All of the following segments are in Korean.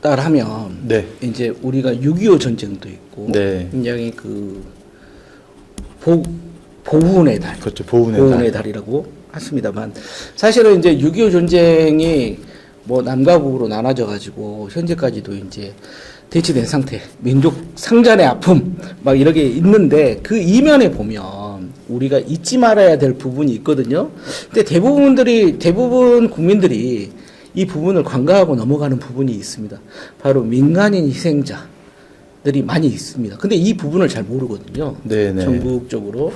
따라하면 네. 이제 우리가 6.25 전쟁도 있고 네. 굉장히 그 보, 보훈의 달, 그렇죠. 보훈의 보훈의 달. 달이라고 했습니다만 사실은 이제 6.25 전쟁이 뭐 남과 북으로 나눠져 가지고 현재까지도 이제 대치된 상태, 민족 상잔의 아픔 막 이렇게 있는데 그 이면에 보면 우리가 잊지 말아야 될 부분이 있거든요. 근데 대부분들이 대부분 국민들이 이 부분을 관가하고 넘어가는 부분이 있습니다. 바로 민간인 희생자들이 많이 있습니다. 근데 이 부분을 잘 모르거든요. 네네. 전국적으로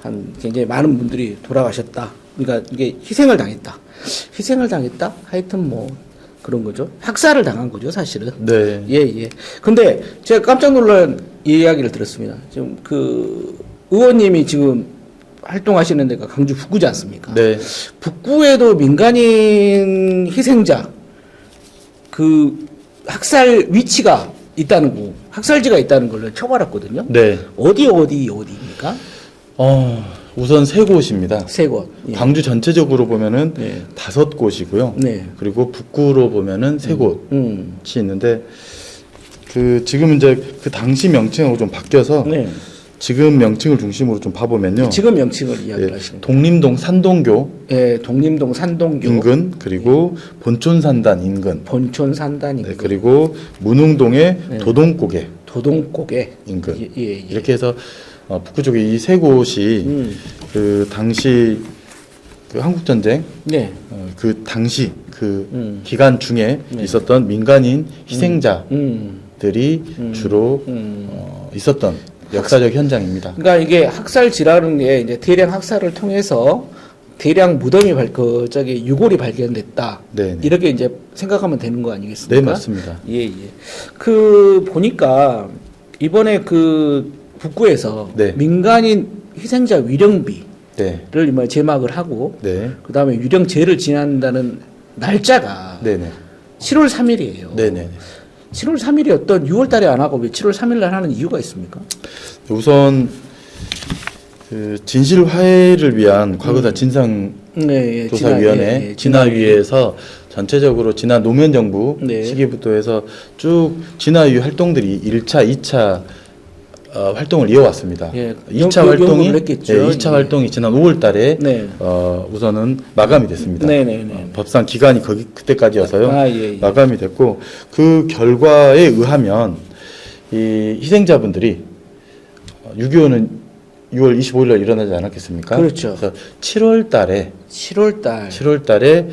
한 굉장히 많은 분들이 돌아가셨다. 그러니까 이게 희생을 당했다. 희생을 당했다. 하여튼 뭐 그런 거죠. 학살을 당한 거죠, 사실은. 네. 예, 예. 근데 제가 깜짝 놀란 이야기를 들었습니다. 지금 그 의원님이 지금 활동하시는 데가 강주 북구지 않습니까? 네. 북구에도 민간인 희생자 그 학살 위치가 있다는 거, 학살지가 있다는 걸 처음 알았거든요. 네. 어디 어디 어디입니까? 어, 우선 세 곳입니다. 세 곳. 예. 광주 전체적으로 보면은 네. 다섯 곳이고요. 네. 그리고 북구로 보면은 세 곳이 음. 있는데 그 지금 이제 그 당시 명칭하고 좀 바뀌어서 네. 지금 명칭을 중심으로 좀 봐보면요. 지금 명칭을 이야기를 예, 하시는. 독림동 산동교 예, 독림동 산동교 인근 그리고 본촌산단 인근 본촌 산단 네, 인근 그리고 문흥동의 네. 도동고개 도동곡에 인근 예, 예, 예. 이렇게 해서 어, 북구 쪽에 이 세 곳이 음. 그 당시 그 한국 전쟁 네. 어, 그 당시 그 음. 기간 중에 네. 있었던 민간인 희생자들이 음. 주로 음. 어, 있었던 역사적 현장입니다. 그러니까 이게 학살지라는 게 이제 대량 학살을 통해서 대량 무덤이 발, 그, 저기, 유골이 발견됐다. 네, 네. 이렇게 이제 생각하면 되는 거 아니겠습니까? 네, 맞습니다. 예, 예. 그, 보니까, 이번에 그, 북구에서 네. 민간인 희생자 위령비를 네, 뭐 제막을 하고, 네, 그 다음에 위령제를 지난다는 날짜가 네, 네, 7월 3일이에요. 네, 네. 7월 3일이었던 6월 달에 안 하고 왜 7월 3일 날 하는 이유가 있습니까? 우선 그 진실 화해를 위한 과거사 진상 네, 예, 조사위원회 진화- 예, 예, 진화위에서 전체적으로 지난 노무현 정부 네. 시기부터 해서 쭉 진화위 활동들이 1차, 2차 어, 활동을 이어왔습니다. 예, 2차 연- 활동이 했겠죠. 예, 2차 예. 활동이 지난 5월 달에 네. 어, 우선은 마감이 됐습니다. 네, 네, 네. 어, 법상 기간이 거기 그때까지여서요. 아, 예, 예. 마감이 됐고 그 결과에 의하면 이 희생자분들이 6.25는 6월 25일 날 일어나지 않았겠습니까? 그렇죠. 그래서 7월 달에 7월 달. 7월 달에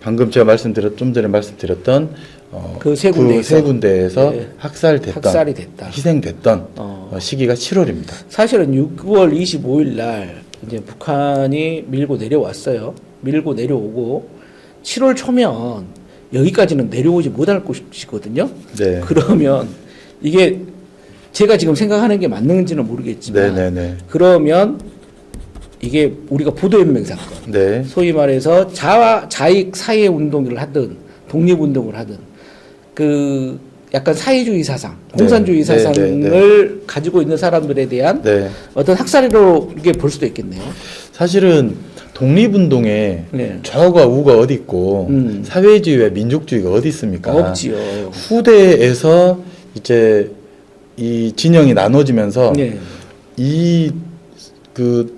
방금 제가 말씀드렸 좀 전에 말씀드렸던 어, 그세 군데에서. 세 군데에서 예. 학살됐던 학살이 됐다. 희생됐던 어. 어, 시기가 7월입니다. 사실은 6월 25일 날 이제 북한이 밀고 내려왔어요. 밀고 내려오고 7월 초면 여기까지는 내려오지 못할 곳이거든요. 네. 그러면 이게 제가 지금 생각하는 게 맞는지는 모르겠지만 네, 네, 네. 그러면 이게 우리가 보도연맹 사건 네. 소위 말해서 자 자익 사회 운동을 하든 독립 운동을 하든 그 약간 사회주의 사상, 네. 공산주의 네, 사상을 네, 가지고 있는 사람들에 대한 네. 어떤 학살로 이게 볼 수도 있겠네요. 사실은 독립운동에 네. 좌우가 우가 어디 있고 음. 사회주의와 민족주의가 어디 있습니까? 없지요. 후대에서 이제 이 진영이 나눠지면서 네. 이그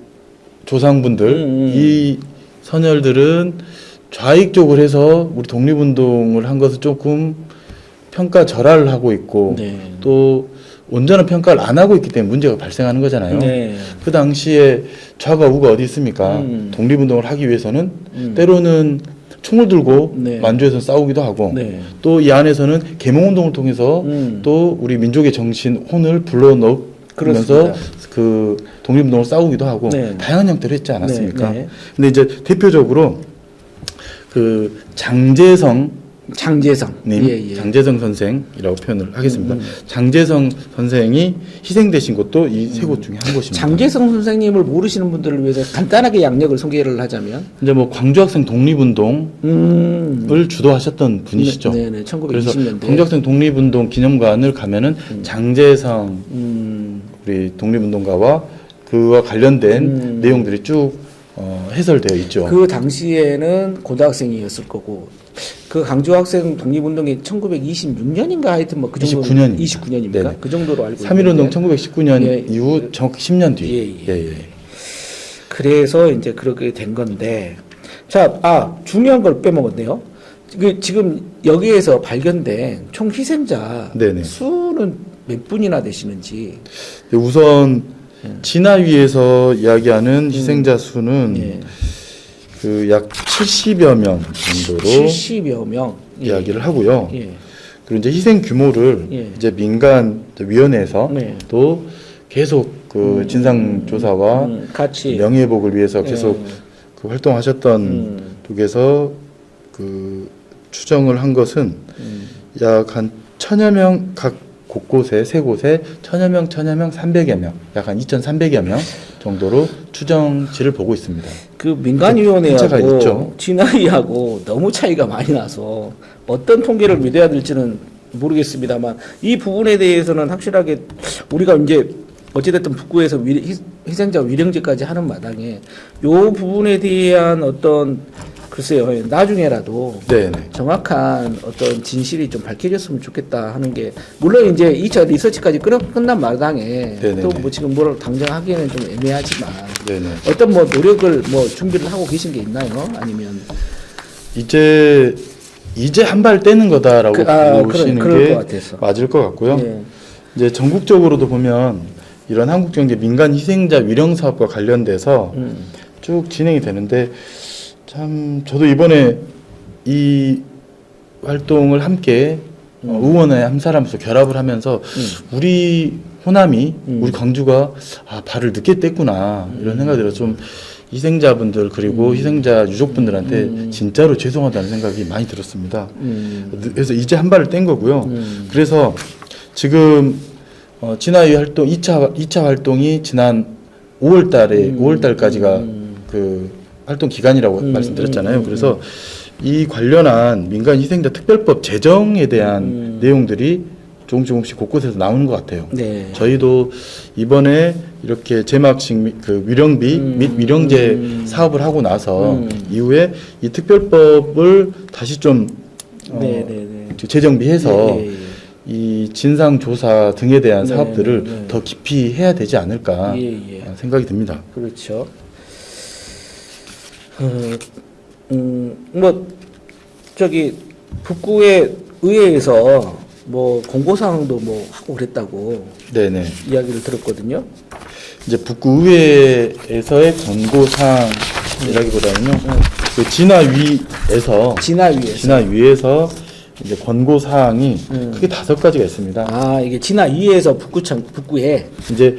조상분들 음, 음. 이 선열들은 좌익적으로 해서 우리 독립운동을 한 것을 조금 평가 절하를 하고 있고 네. 또 온전한 평가를 안 하고 있기 때문에 문제가 발생하는 거잖아요. 네. 그 당시에 좌가 우가 어디 있습니까? 음. 독립운동을 하기 위해서는 음. 때로는 총을 들고 네. 만주에서 싸우기도 하고 네. 또이 안에서는 계몽운동을 통해서 음. 또 우리 민족의 정신 혼을 불러넣으면서. 그 독립운동을 싸우기도 하고 네. 다양한 형태를 했지 않았습니까? 네, 네. 근데 이제 대표적으로 그 장재성 장재성. 님, 예, 예. 장재성 선생이라고 표현을 하겠습니다. 음, 음. 장재성 선생이 희생되신 곳도 이 세 곳 중에 한 곳입니다. 장재성 선생님을 모르시는 분들을 위해서 간단하게 양력을 소개를 하자면 이제 뭐 광주학생 독립운동을 음. 주도하셨던 분이시죠. 네, 네, 1920 그래서. 광주학생 독립운동 기념관을 가면은 장재성 음. 우리 독립운동가와 그와 관련된 음. 내용들이 쭉 어, 해설되어 있죠. 그 당시에는 고등학생이었을 거고 그 강주 학생 독립운동이 1926년인가 하여튼 뭐 그 정도 29 년입니다. 29년입니까? 네네. 그 정도로 알고 3.1운동 있는데 1919년 예, 이후 정확히 10년 뒤. 예, 예. 예, 예. 그래서 이제 그렇게 된 건데 자, 아 중요한 걸 빼먹었네요. 그 지금 여기에서 발견된 총 희생자 네네. 수는 몇 분이나 되시는지 네, 우선 진화 위에서 이야기하는 희생자 수는 예. 그 약 70여 명 정도로 70여 명 예. 이야기를 하고요. 예. 그리고 이제 희생 규모를 예. 이제 민간 위원회에서 네. 또 계속 그 진상 조사와 음, 같이 명예회복을 위해서 계속 예. 그 활동하셨던 음. 쪽에서 그 추정을 한 것은 음. 약 한 천여 명 각 곳곳에 세 곳에 천여 명, 천여 명, 300여 명, 약한 2,300여 명 정도로 추정치를 보고 있습니다. 그 민간위원회하고. 진화위하고 너무 차이가 많이 나서 어떤 통계를 믿어야 될지는 모르겠습니다만 이 부분에 대해서는 확실하게 우리가 이제 어찌됐든 북구에서 위- 희- 희생자 위령제까지 하는 마당에 요 부분에 대한 어떤 글쎄요 나중에라도 네, 네. 정확한 어떤 진실이 좀 밝혀졌으면 좋겠다 하는 게 물론 이제 2차 리서치까지 끝, 끝난 마당에 네네네. 또뭐 지금 뭘 당장 하기에는 좀 애매하지만 네, 네. 어떤 뭐 노력을 뭐 준비를 하고 계신 게 있나요? 아니면 이제 이제 한 발 떼는 거다라고 그- 아, 보시는 그럴 게 것. 맞을 것 같고요. 예. 이제 전국적으로도 보면 이런 한국경제 민간 희생자 위령 사업과 관련돼서 음. 쭉 진행이 되는데 참 저도 이번에 이 활동을 함께 어, 의원의 한 사람으로서 결합을 하면서 우리 호남이 음. 우리 광주가 아 발을 늦게 뗐구나 이런 생각이 들어 좀 희생자분들 그리고 희생자 유족분들한테 음. 진짜로 죄송하다는 생각이 많이 들었습니다. 음. 그래서 이제 한 발을 뗀 거고요. 음. 그래서 지금 어, 진화위 활동 2차 2차 활동이 지난 5월 달에 음. 5월 달까지가 음. 그 활동 기간이라고 음, 말씀드렸잖아요. 음, 음, 그래서 이 관련한 민간 희생자 특별법 제정에 대한 음. 내용들이 조금 조금씩 곳곳에서 나오는 것 같아요. 네. 저희도 이번에 이렇게 제막식 미- 그 위령비 음, 및 위령제 음. 사업을 하고 나서 음. 이후에 이 특별법을 다시 좀 어, 네, 네, 네. 재정비해서 예, 예, 예. 이 진상 조사 등에 대한 네, 사업들을 네, 네. 더 깊이 해야 되지 않을까 예, 예. 생각이 듭니다. 그렇죠. 어, 음, 뭐 저기 북구의 의회에서 뭐 공고 사항도 뭐 하고 그랬다고 네네. 이야기를 들었거든요. 이제 북구 의회에서의 권고 사항이라기보다는요. 그 진화위에서 진화위에서. 진화위에서 이제 권고 사항이 음. 크게 다섯 가지가 있습니다. 아 이게 진화위에서 북구청 북구에 이제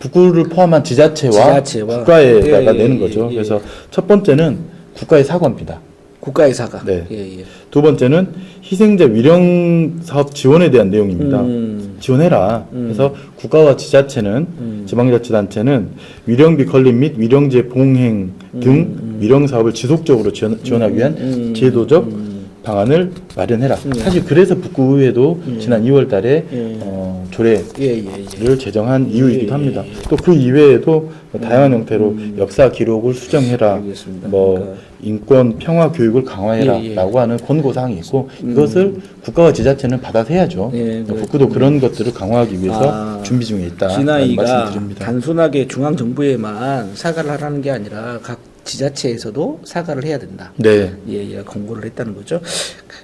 북구를 포함한 지자체와, 지자체와. 국가에다가 예, 예, 내는 예, 거죠. 예. 그래서 첫 번째는 국가의 사과입니다. 국가의 사과. 네. 예, 예. 두 번째는 희생자 위령 사업 지원에 대한 내용입니다. 음. 지원해라. 음. 그래서 국가와 지자체는 음. 지방자치단체는 위령비 건립 및 위령제 봉행 등 위령 사업을 지속적으로 지원, 지원하기 위한 음. 제도적 음. 방안을 마련해라. 음. 사실 그래서 북구의회도 지난 2월달에 예. 어, 조례 예, 예, 예. 를 제정한 이유이기도 예, 합니다. 예, 예. 또그 이외에도 다양한 형태로 역사 기록을 수정해라, 알겠습니다. 뭐 그러니까- 인권 평화 교육을 강화해라라고 예, 예. 하는 권고 사항이 있고 이것을 국가와 지자체는 받아서 해야죠. 예, 북구도 그런 것들을 강화하기 위해서 아, 준비 중에 있다. 진아이가 말씀드립니다. 단순하게 중앙 정부에만 사과를 하라는 게 아니라 각 지자체에서도 사과를 해야 된다. 네, 예, 예, 공고를 했다는 거죠.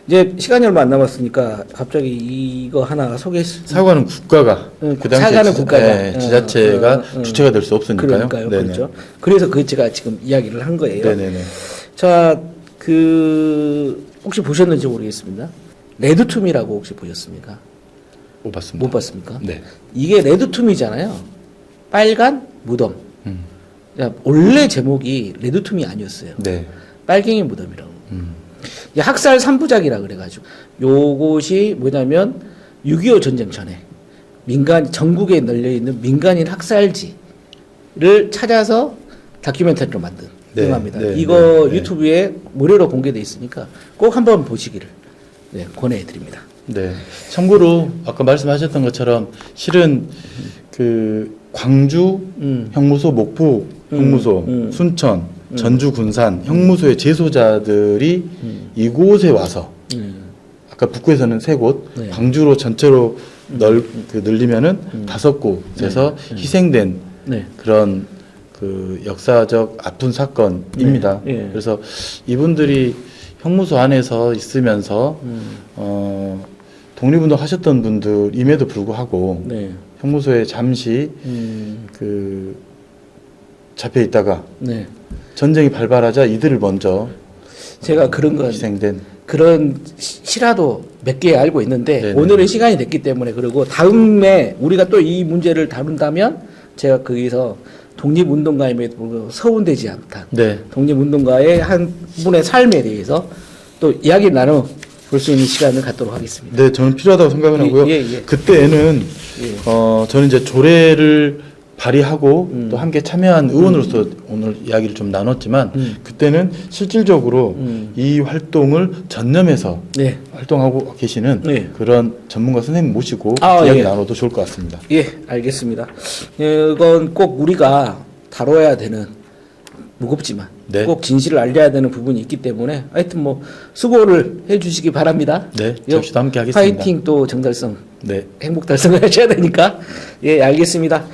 이제 시간이 얼마 안 남았으니까 갑자기 이거 하나 소개. 사과는 국가가 응, 그 당시에 사과는 지- 국가가. 네, 응, 지자체가 응, 응. 주체가 될 수 없으니까요. 그러니까요, 네네. 그렇죠. 그래서 그 제가 지금 이야기를 한 거예요. 네네네. 자, 그 혹시 보셨는지 모르겠습니다. 레드툼이라고 혹시 보셨습니까? 못 봤습니다. 못 봤습니까? 네. 이게 레드툼이잖아요. 빨간 무덤. 음. 야, 원래 제목이 레드툼이 아니었어요. 네. 빨갱이 무덤이라고. 음. 학살 3부작이라 그래가지고 요것이 뭐냐면 6.25 전쟁 전에 민간 전국에 널려 있는 민간인 학살지를 찾아서 다큐멘터리로 만든 네, 영화입니다. 네, 이거 네, 네. 유튜브에 무료로 공개돼 있으니까 꼭 한번 보시기를 네, 권해드립니다. 네. 참고로 아까 말씀하셨던 것처럼 실은 그 광주 음. 형무소, 목포 음, 형무소, 음. 순천 전주 군산 형무소의 재소자들이 음. 이곳에 와서 음. 아까 북구에서는 세 곳, 네. 음. 광주로 전체로 널그 늘리면은 다섯 곳에서 희생된 네. 그런 그 역사적 아픈 사건입니다. 네. 예. 그래서 이분들이 형무소 안에서 있으면서 음. 어, 독립운동 하셨던 분들임에도 불구하고 네. 형무소에 잠시 음. 그 잡혀 있다가 네. 전쟁이 발발하자 이들을 먼저 제가 그런 건 희생된 그런 시- 실화도 몇 개 알고 있는데 네네. 오늘은 시간이 됐기 때문에 그리고 다음에 우리가 또 이 문제를 다룬다면 제가 거기서 독립운동가임에도 불구하고 서운되지 않다. 네. 독립운동가의 한 분의 삶에 대해서 또 이야기 나눠 볼 수 있는 시간을 갖도록 하겠습니다. 네, 저는 필요하다고 생각을 예, 하고요. 예, 예. 그때는 예. 어, 저는 이제 조례를 발의하고 음. 또 함께 참여한 의원으로서 오늘 이야기를 좀 나눴지만 음. 그때는 실질적으로 음. 이 활동을 전념해서 네. 활동하고 계시는 네. 그런 전문가 선생님 모시고 아, 이야기 예. 나눠도 좋을 것 같습니다. 예, 알겠습니다. 이건 꼭 우리가 다뤄야 되는 무겁지만 네. 꼭 진실을 알려야 되는 부분이 있기 때문에 하여튼 뭐 수고를 해주시기 바랍니다. 네, 요 역시도 함께 하겠습니다. 파이팅 또 정달성, 네. 행복 달성을 하셔야 되니까 예, 알겠습니다.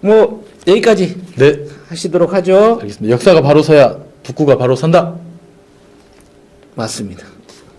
뭐 여기까지 네, 하시도록 하죠. 알겠습니다. 역사가 바로 서야 북구가 바로 선다. 맞습니다.